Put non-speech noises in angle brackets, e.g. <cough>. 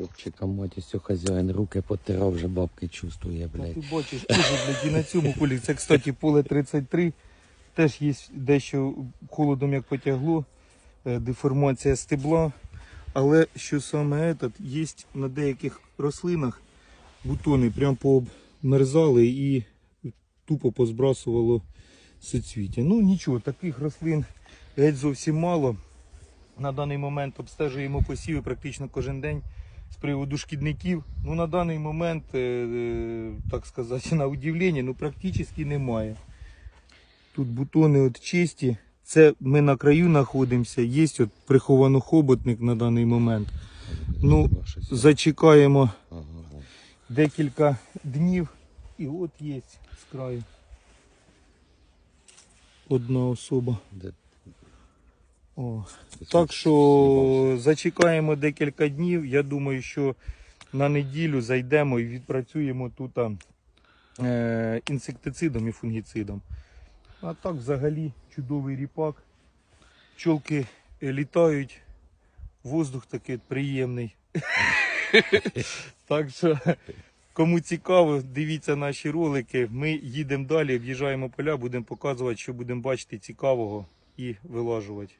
Хлопчика мать, все хазяїн, руки потирав, вже бабки чувствує, блядь. Ти бачиш, теж, блядь, і на цьому полі. Це, кстати, поле 33. Теж є дещо холодом як потягло, е, деформація стебла. Але що саме этот, є на деяких рослинах бутони прям пообмерзали і тупо позбрасувало соцвіття. Ну нічого, таких рослин геть зовсім мало. На даний момент обстежуємо посіви практично кожен день з приводу шкідників. Ну на даний момент, е, е, так сказати, <laughs> на удивлення, ну практично немає. Тут бутони от чисті. Це ми на краю знаходимося. Є от приховано-хоботник на даний момент. Ну, Зачекаємо декілька днів. І от є з краю. Одна особа. О. Так що зачекаємо декілька днів. Я думаю, що на неділю зайдемо і відпрацюємо тут е, інсектицидом і фунгіцидом. А так взагалі чудовий ріпак. Пчолки е, літають, воздух такий приємний. Так що, кому цікаво, дивіться наші ролики. Ми їдемо далі, об'їжджаємо поля, будемо показувати, що будемо бачити цікавого і вилажувати.